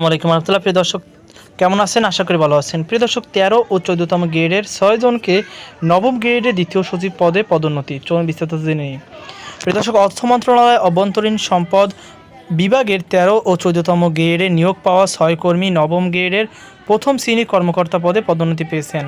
ওয়ালাইকুম রহমতুল্লাহ। প্রিয় দর্শক, কেমন আছেন? আশা করি ভালো আছেন। প্রিয় দর্শক, তেরো ও চোদ্দতম গ্রেডের ছয় জনকে নবম গ্রেডের দ্বিতীয় সচিব পদে পদোন্নতি। চলুন বিস্তারিত জেনে প্রিয় দর্শক, অর্থ মন্ত্রণালয় অভ্যন্তরীণ সম্পদ বিভাগের তেরো ও চোদ্দতম গ্রেডে নিয়োগ পাওয়া ছয় কর্মী নবম গ্রেডের প্রথম শ্রেণির কর্মকর্তা পদে পদোন্নতি পেয়েছেন।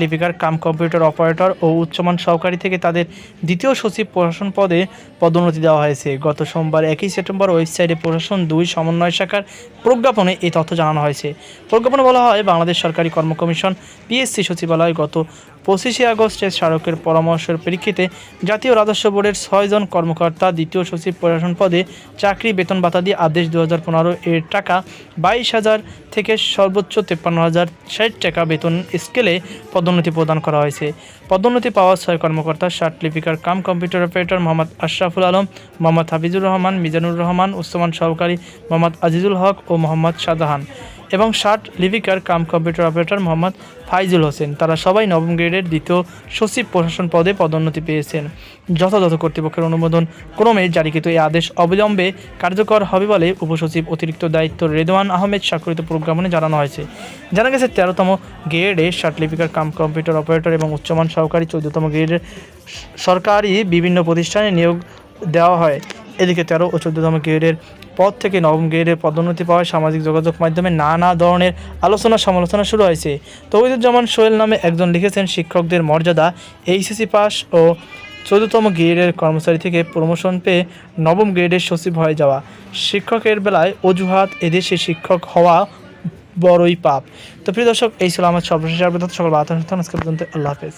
লিপিকার কাম কম্পিউটার অপারেটর ও উচ্চমান সহকারী থেকে তাদের দ্বিতীয় সচিব প্রশাসন পদে পদোন্নতি দেওয়া হয়েছে। গত সোমবার একই সেপ্টেম্বর ওয়েবসাইটে প্রশাসন দুই সমন্বয় শাখার প্রজ্ঞাপনে এই তথ্য জানানো হয়েছে। প্রজ্ঞাপনে বলা হয়, বাংলাদেশ সরকারি কর্ম কমিশন পিএসসি সচিবালয় গত পঁচিশে আগস্টে স্মারকের পরামর্শের প্রেক্ষিতে জাতীয় রাজস্ব বোর্ডের ছয়জন কর্মকর্তা দ্বিতীয় সচিব প্রশাসন পদে চাকরি, বেতন ভাতা দিয়ে আদেশ দু হাজার পনেরো এর টাকা বাইশ হাজার থেকে সর্বোচ্চ তেপ্পান্ন হাজার ষাট টাকা বেতন স্কেলে পদোন্নতি প্রদান করা হয়েছে। পদোন্নতি পাওয়া ছয় কর্মকর্তা, ষাট লিপিকার cum computer operator Mohammad Ashraful Alam, Mohammad Hafizur Rahman, Mizanur Rahman, Usman সহকারী মোহাম্মদ আজিজুল হক ও মোহাম্মদ শাহজাহান। এবং ষাট লিভিকার cum computer operator Mohammad Faizul Hossain. তারা সবাই নবম গ্রেডের দ্বিতীয় সচিব প্রশাসন পদে পদোন্নতি পেয়েছেন। যথাযথ কর্তৃপক্ষের অনুমোদন ক্রমে জারিকৃত এই আদেশ অবিলম্বে কার্যকর হবে বলে উপসচিব অতিরিক্ত দায়িত্ব রেদওয়ান আহমেদ স্বাক্ষরিত প্রজ্ঞাপনে জানানো হয়েছে। জানা গেছে, তেরোতম গ্রেডে ষাট লিপিকার কাম কম্পিউটার অপারেটর এবং উচ্চমান সহকারী চৌদ্দতম গ্রেডের সরকারি বিভিন্ন প্রতিষ্ঠানে নিয়োগ দেওয়া হয়। এদিকে তেরো ও চোদ্দতম গ্রেডের পদ থেকে নবম গ্রেডের পদোন্নতি পাওয়ায় সামাজিক যোগাযোগ মাধ্যমে নানা ধরনের আলোচনা সমালোচনা শুরু হয়েছে। তৌহিদুজ্জামান সোহেল নামে একজন লিখেছেন শিক্ষকদের মর্যাদা, এইচএসসি পাস ও চোদ্দতম গ্রেডের কর্মচারী থেকে প্রমোশন পেয়ে নবম গ্রেডের সচিব হয়ে যাওয়া। শিক্ষকের বেলায় অজুহাত এদেশে শিক্ষক হওয়া বড়ই পাপ। তো প্রিয় দর্শক, এই ছিল আমার সর্বশেষ সকল বার্তা আজকে পর্যন্ত আল্লাহ হাফেজ।